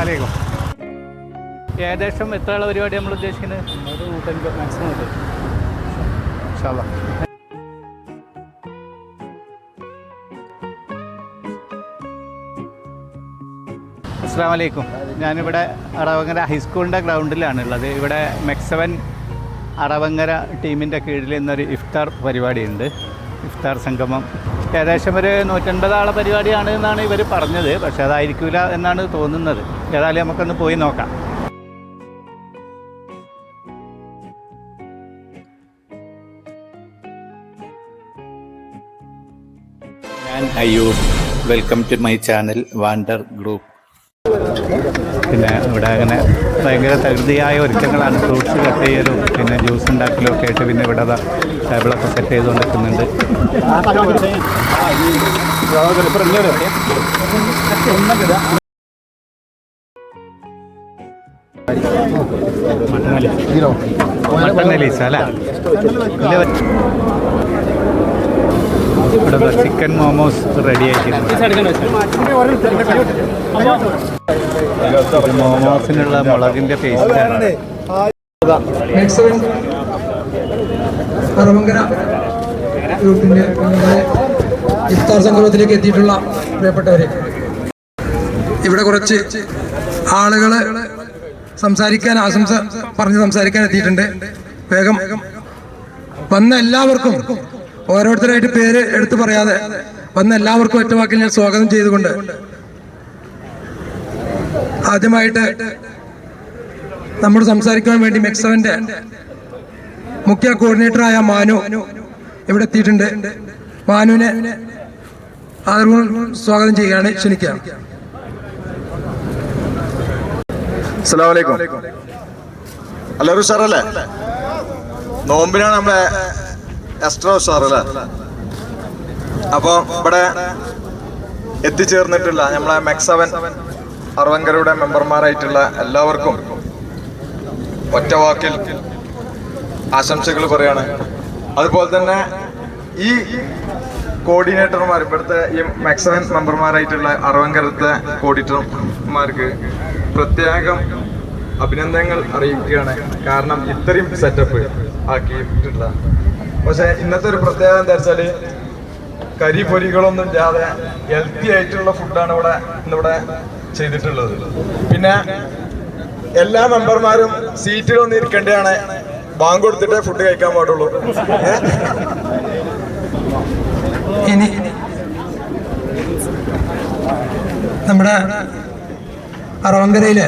അസ്സലാമലൈക്കും ഏകദേശം എത്ര ആളെ പരിപാടി നമ്മൾ ഉദ്ദേശിക്കുന്നത്? ഒരു നൂറ്റൻപത് മാക്സിമം ഉണ്ട്. അസ്സാം വലൈക്കും ഞാനിവിടെ അറവങ്ങര ഹൈസ്കൂളിന്റെ ഗ്രൗണ്ടിലാണ് ഉള്ളത്. ഇവിടെ മെക്സവൻ അറവങ്ങര ടീമിന്റെ കീഴിൽ ഇന്നൊരു ഇഫ്താർ പരിപാടിയുണ്ട്. ഇഫ്താർ സംഗമം. ഏകദേശം ഒരു നൂറ്റൻപത് ആളെ പരിപാടിയാണ് എന്നാണ് ഇവർ പറഞ്ഞത്. പക്ഷേ അതായിരിക്കില്ല എന്നാണ് തോന്നുന്നത്. ഏതായാലും നമുക്കൊന്ന് പോയി നോക്കാം ഞാൻ Ayub welcome to my channel wander group പിന്നെ ഇവിടെ അങ്ങനെ ഭയങ്കര തകൃതിയായ ഒരുക്കങ്ങളാണ് ഫ്രൂട്ട്സ് കട്ട് ചെയ്യലും പിന്നെ ജ്യൂസ് ഉണ്ടാക്കലും ഒക്കെ ആയിട്ട് പിന്നെ ഇവിടെ ടേബിളൊക്കെ സെറ്റ് ചെയ്ത് നിൽക്കുന്നുണ്ട് ഇവിടെ ചിക്കൻ മോമോസ് റെഡി ആയിട്ടുണ്ട്. മോമോസിനുള്ള മുളകിന്റെ പേസ്റ്റാണ് ഇഫ്താർ സംഗമത്തിലേക്ക് എത്തിയിട്ടുള്ള പ്രിയപ്പെട്ടവരെ ഇവിടെ കുറച്ച് ആളുകൾ സംസാരിക്കാൻ ആശംസ പറഞ്ഞ് സംസാരിക്കാൻ എത്തിയിട്ടുണ്ട്. വേഗം വന്ന എല്ലാവർക്കും ഓരോരുത്തരായിട്ട് പേര് എടുത്തു പറയാതെ വന്ന എല്ലാവർക്കും ഒറ്റ വാക്കിൽ ഞാൻ സ്വാഗതം ചെയ്തുകൊണ്ട് ആദ്യമായിട്ട് നമ്മൾ സംസാരിക്കാൻ വേണ്ടി മെക്സവന്റെ മുഖ്യ കോർഡിനേറ്ററായ മാനു ഇവിടെ എത്തിയിട്ടുണ്ട്. മാനുവിനെ ആദരവും സ്വാഗതം ചെയ്യുകയാണ്. ക്ഷണിക്കുക അസ്സലാമലൈക്കും എല്ലാവരും ഉഷാറല്ലേ? നോമ്പിനാണ് നമ്മളെ എക്സ്ട്രാ ഉഷാറല്ലേ അപ്പോ ഇവിടെ എത്തിച്ചേർന്നിട്ടുള്ള നമ്മളെ മെക്സവൻ അറുവങ്കരയുടെ മെമ്പർമാരായിട്ടുള്ള എല്ലാവർക്കും ഒറ്റ വാക്കിൽ ആശംസകൾ പറയാണ്. അതുപോലെ തന്നെ ഈ കോർഡിനേറ്റർമാർ ഇവിടുത്തെ ഈ മെക്സവൻ മെമ്പർമാരായിട്ടുള്ള അറുവങ്കരത്തെ കോർഡിനേറ്റർമാർക്ക് പ്രത്യേകം അഭിനന്ദനങ്ങൾ അറിയിക്കുകയാണ്. കാരണം ഇത്രയും സെറ്റപ്പ് ആക്കിയിട്ടുള്ള. പക്ഷെ ഇന്നത്തെ ഒരു പ്രത്യേകത എന്താ വെച്ചാൽ കരി പൊരികളൊന്നും ഇല്ലാതെ ഹെൽത്തി ആയിട്ടുള്ള ഫുഡാണ് ഇവിടെ ഇന്നിവിടെ ചെയ്തിട്ടുള്ളത്. പിന്നെ എല്ലാ മെമ്പർമാരും സീറ്റിലൊന്നും ഇരിക്കേണ്ടതാണ്. ബാങ്ക് കൊടുത്തിട്ടേ ഫുഡ് കഴിക്കാൻ പാടുള്ളൂ? ഇനി നമ്മുടെ അറവങ്കരയിലെ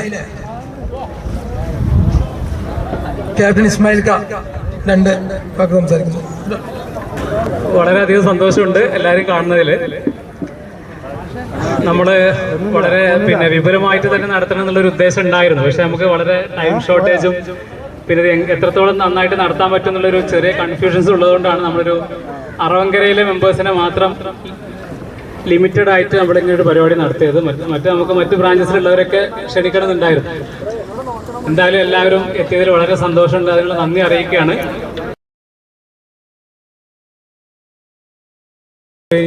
ക്യാപ്റ്റൻ ഇസ്മായിൽ ക രണ്ട് വാക്ക് സംസാരിക്കുന്നു. വളരെയധികം സന്തോഷമുണ്ട് എല്ലാവരും കാണുന്നതിൽ നമ്മൾ വളരെ പിന്നെ വിപുലമായിട്ട് തന്നെ നടത്തണം എന്നുള്ളൊരു ഉദ്ദേശം ഉണ്ടായിരുന്നു. പക്ഷെ നമുക്ക് വളരെ ടൈം ഷോർട്ടേജും പിന്നെ എത്രത്തോളം നന്നായിട്ട് നടത്താൻ പറ്റും എന്നുള്ളൊരു ചെറിയ കൺഫ്യൂഷൻസ് ഉള്ളതുകൊണ്ടാണ് നമ്മളൊരു അറവങ്കരയിലെ മെമ്പേഴ്സിനെ മാത്രം ലിമിറ്റഡ് ആയിട്ട് നമ്മളിങ്ങനെ ഒരു പരിപാടി നടത്തിയത്. മറ്റ് മറ്റ് നമുക്ക് മറ്റ് ബ്രാഞ്ചസിലുള്ളവരൊക്കെ ക്ഷണിക്കണമെന്നുണ്ടായിരുന്നു. എന്തായാലും എല്ലാവരും എത്തിയതിൽ വളരെ സന്തോഷമുണ്ട്. അതിനുള്ള നന്ദി അറിയിക്കുകയാണ്.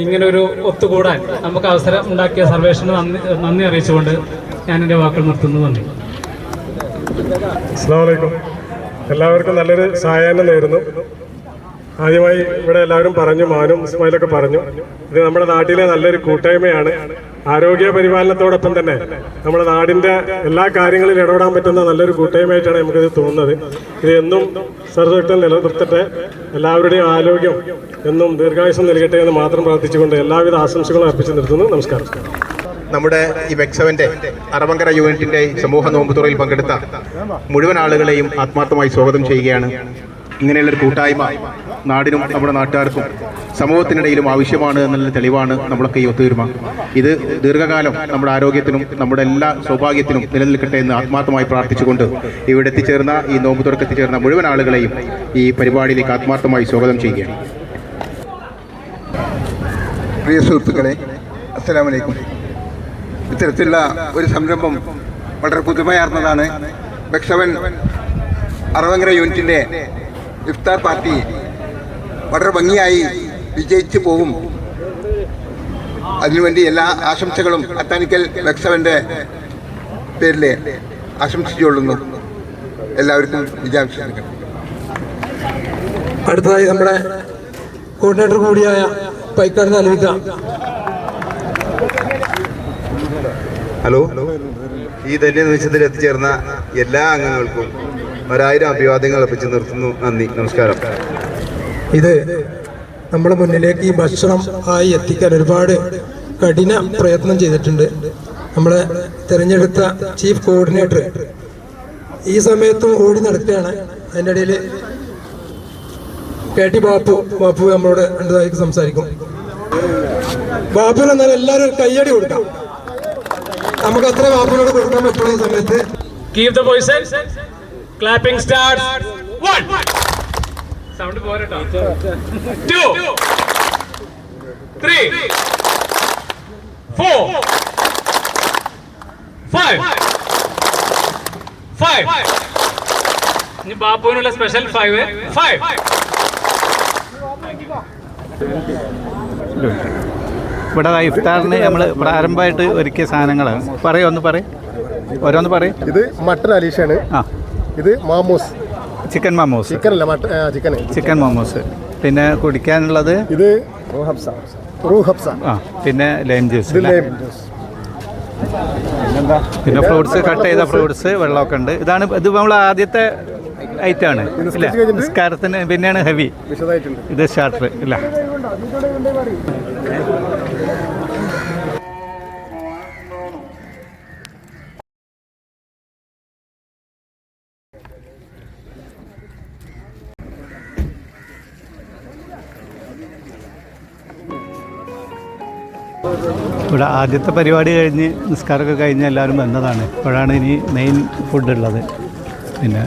ഇങ്ങനൊരു ഒത്തുകൂടാൻ നമുക്ക് അവസരം ഉണ്ടാക്കിയ സർവേഷന് നന്ദി നന്ദി അറിയിച്ചുകൊണ്ട് ഞാൻ എന്റെ വാക്കുകൾ നിർത്തുന്നു. നന്ദി. അസ്സാമലൈക്കും എല്ലാവർക്കും നല്ലൊരു സഹായം നേരുന്നു. ആദ്യമായി ഇവിടെ എല്ലാവരും പറഞ്ഞു മാനും ഇസ്മായിലൊക്കെ പറഞ്ഞു. ഇത് നമ്മുടെ നാട്ടിലെ നല്ലൊരു കൂട്ടായ്മയാണ്. ആരോഗ്യ പരിപാലനത്തോടൊപ്പം തന്നെ നമ്മുടെ നാടിന്റെ എല്ലാ കാര്യങ്ങളിലും ഇടപെടാൻ പറ്റുന്ന നല്ലൊരു കൂട്ടായ്മയായിട്ടാണ് നമുക്കിത് തോന്നുന്നത്. ഇത് എന്നും സർവക്തം നിലനിർത്തട്ടെ. എല്ലാവരുടെയും ആരോഗ്യം എന്നും ദീർഘായുസം നൽകട്ടെ എന്ന് മാത്രം പ്രാർത്ഥിച്ചുകൊണ്ട് എല്ലാവിധ ആശംസകളും അർപ്പിച്ചു നിർത്തുന്നു. നമസ്കാരം. നമ്മുടെ ഈ വെക്സവന്റെ അറവങ്കര യൂണിറ്റിന്റെ സമൂഹ നോമ്പുതുറയിൽ പങ്കെടുത്ത മുഴുവൻ ആളുകളെയും ആത്മാർത്ഥമായി സ്വാഗതം ചെയ്യുകയാണ്. ഇങ്ങനെയുള്ളൊരു കൂട്ടായ്മ നാടിനും നമ്മുടെ നാട്ടുകാർക്കും സമൂഹത്തിനിടയിലും ആവശ്യമാണ് എന്നുള്ള തെളിവാണ് നമ്മളൊക്കെ ഈ ഒത്തുതീർമ. ഇത് ദീർഘകാലം നമ്മുടെ ആരോഗ്യത്തിനും നമ്മുടെ എല്ലാ സൗഭാഗ്യത്തിനും നിലനിൽക്കട്ടെ എന്ന് ആത്മാർത്ഥമായി പ്രാർത്ഥിച്ചുകൊണ്ട് ഇവിടെ എത്തിച്ചേർന്ന ഈ നോമ്പ് തുറക്ക് എത്തിച്ചേർന്ന മുഴുവൻ ആളുകളെയും ഈ പരിപാടിയിലേക്ക് ആത്മാർത്ഥമായി സ്വാഗതം ചെയ്യുകയാണ്. പ്രിയ സുഹൃത്തുക്കളെ അസ്സലാമലൈക്കും ഇത്തരത്തിലുള്ള ഒരു സംരംഭം വളരെ പുതുമയാർന്നതാണ്. ഭക്ഷവൻ അറവങ്കര യൂണിറ്റിന്റെ ഇഫ്താർ പാർട്ടി വളരെ ഭംഗിയായി വിജയിച്ചു പോകും അതിനുവേണ്ടി എല്ലാ ആശംസകളും അത്താനിക്കൽ വെക്സവന്റെ പേരിൽ ആശംസിച്ചുകൊള്ളുന്നു. എല്ലാവർക്കും വിജയാംശം അടുത്തതായി നമ്മുടെ കോർഡിനേറ്റർ കൂടിയായ പൈക്കാട് നൽകുക ഹലോ. ഈ ധന്യ നിമിഷത്തിൽ എത്തിച്ചേർന്ന എല്ലാ അംഗങ്ങൾക്കും ഒരായിരം അഭിവാദ്യങ്ങൾ അർപ്പിച്ച് നിർത്തുന്നു. നന്ദി. നമസ്കാരം. ഇത് നമ്മുടെ മുന്നിലേക്ക് ഈ ഭക്ഷണം ആയി എത്തിക്കാൻ ഒരുപാട് കഠിന പ്രയത്നം ചെയ്തിട്ടുണ്ട്. നമ്മളെ തിരഞ്ഞെടുത്ത ചീഫ് കോർഡിനേറ്റർ ഈ സമയത്തും ഓടി നടക്കുകയാണ്. അതിന്റെ ഇടയിൽ കെ ടി ബാപ്പു ബാപ്പു നമ്മളോട് രണ്ടതായിട്ട് സംസാരിക്കും. ബാപ്പുവിന് എന്നാൽ എല്ലാവരും കയ്യടി കൊടുക്കാം. നമുക്ക് അത്ര ബാപ്പുവിനോട് കൊടുക്കാൻ പറ്റുന്ന സമയത്ത്. Keep the. Clapping start one sound പോരട്ടോ. Two. Three. Four. Five. Five. ഇനി ബാപ്പുവിനുള്ള സ്പെഷ്യൽ ഫൈവ് ഫൈവ് ഇവിടെ ഇഫ്താറിന് നമ്മൾ പ്രാരംഭമായിട്ട് ഒരുക്കിയ സാധനങ്ങളാണ് പറയോ ഒന്ന് പറയും ഓരോന്ന് പറയും ഇത് മട്ടൻ അലീഷാണ് ആ ഇത് മാമോസ്. ചിക്കൻ മാമോസ്. ചിക്കൻ അല്ല ചിക്കൻ. ചിക്കൻ മാമോസ്. പിന്നെ കുടിക്കാനുള്ളത്? ഇത് ആ പിന്നെ ലൈം ജ്യൂസ്? ലൈം പിന്നെ ഫ്രൂട്ട്സ് കട്ട് ചെയ്ത ഫ്രൂട്ട്സ് വെള്ളമൊക്കെ ഉണ്ട്. ഇതാണ് ഇത് നമ്മൾ ആദ്യത്തെ ഐറ്റം ആണ്. ഇല്ല? നിസ്കാരത്തിന് പിന്നെയാണ് ഹെവി ഇത് സ്റ്റാർട്ടർ ഇല്ല. ഇവിടെ ആദ്യത്തെ പരിപാടി കഴിഞ്ഞ് നിസ്കാരമൊക്കെ കഴിഞ്ഞ് എല്ലാവരും വന്നതാണ്. ഇപ്പോഴാണ് ഇനി മെയിൻ ഫുഡ് ഉള്ളത്. പിന്നെ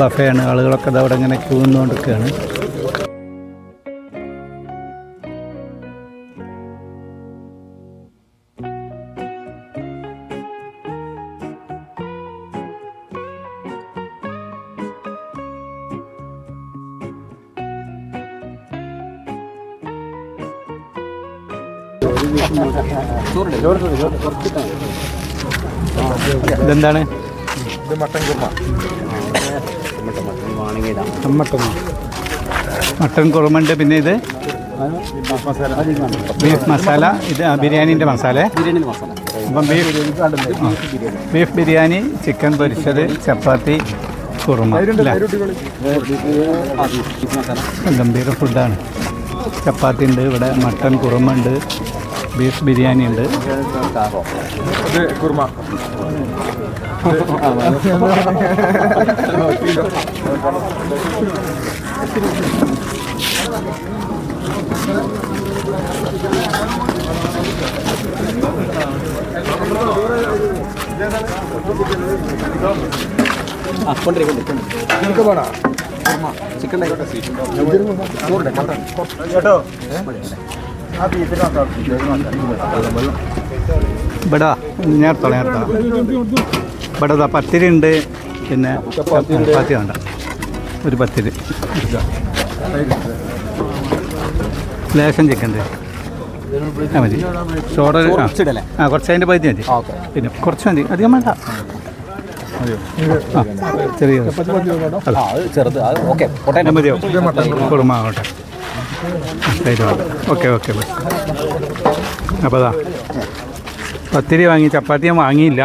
ബഫയാണ് ആളുകളൊക്കെ അതവിടെ ഇങ്ങനെ ക്യൂ നിന്നുകൊണ്ടിരിക്കുകയാണ്. ഇതെന്താണ്? ഇത് മട്ടൻ കുർമ മട്ടൻ കുറുമുണ്ട് പിന്നെ ഇത്? ബീഫ് മസാല. ഇത് ബിരിയാണിന്റെ മസാല. അപ്പം ബീഫ്. ബീഫ് ബിരിയാണി ചിക്കൻ പൊരിച്ചത് ചപ്പാത്തി കുറുമ ഗംഭീര ഫുഡാണ് ചപ്പാത്തി ഉണ്ട് ഇവിടെ മട്ടൻ കുറുമ ഉണ്ട് ബീഫ് ബിരിയാണി ഉണ്ട്. ചിക്കൻ കുർമ ഇവിടെ നേരത്തോളം നേരത്തോളം ഇവിടെ ദാ പത്തിരി ഉണ്ട്. പിന്നെ ചപ്പാത്തി വേണ്ട. ഒരു പത്തിരി. ലേശം ചിക്കൻ മതി. ചോറ് ആ. കുറച്ച് അതിന്റെ പകുതി മതി. പിന്നെ കുറച്ച് മതി. അധികം വേണ്ട. ആ ചെറിയ ചെറുത്. ഓക്കെ. മതിയോ? കുറുമ ആവട്ടെ. ഓക്കെ ഓക്കെ അപ്പോൾ അതാ പത്തിരി വാങ്ങി ചപ്പാത്തി ഞാൻ വാങ്ങിയില്ല.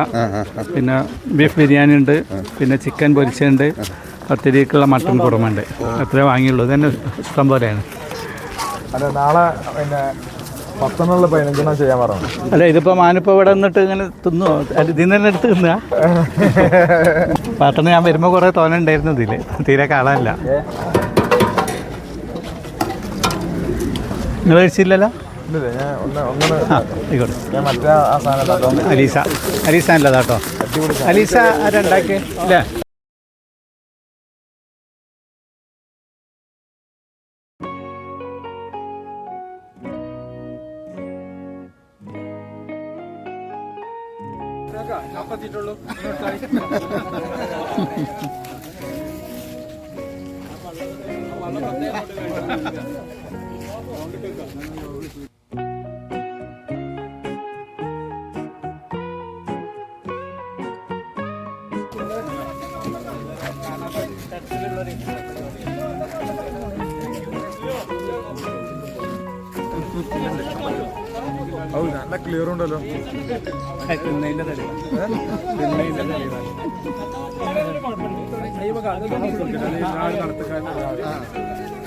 പിന്നെ ബീഫ് ബിരിയാണി ഉണ്ട് പിന്നെ ചിക്കൻ പൊരിച്ചുണ്ട് പത്തിരിക്കുള്ള മട്ടൻ കുറുമുണ്ട് അത്രേ വാങ്ങിയുള്ളൂ. ഇതന്നെ ഇഷ്ടം പോലെയാണ്. അല്ല നാളെ പിന്നെ പത്തെണ്ണുള്ള പതിനഞ്ചെണ്ണം ചെയ്യാൻ പറഞ്ഞു. അല്ല ഇതിപ്പോൾ മാനിപ്പോൾ ഇവിടെ നിന്നിട്ട് ഇങ്ങനെ തിന്നു? അല്ല ഇതിൽ നിന്ന് തന്നെ എടുത്ത് തിന്നുക പാട്ടന് ഞാൻ വരുമ്പോൾ കുറേ തോന ഉണ്ടായിരുന്നു ഇതിൽ തീരെ കാണാനില്ല. നിങ്ങൾ കഴിച്ചില്ലല്ലോ? അലീസ അലീസ അല്ലതാട്ടോ അലീസ ആരുണ്ടാക്കിയേ? അല്ലേ? അത് നല്ല ക്ലിയർ ഉണ്ടല്ലോ നടത്തക്കാരൻ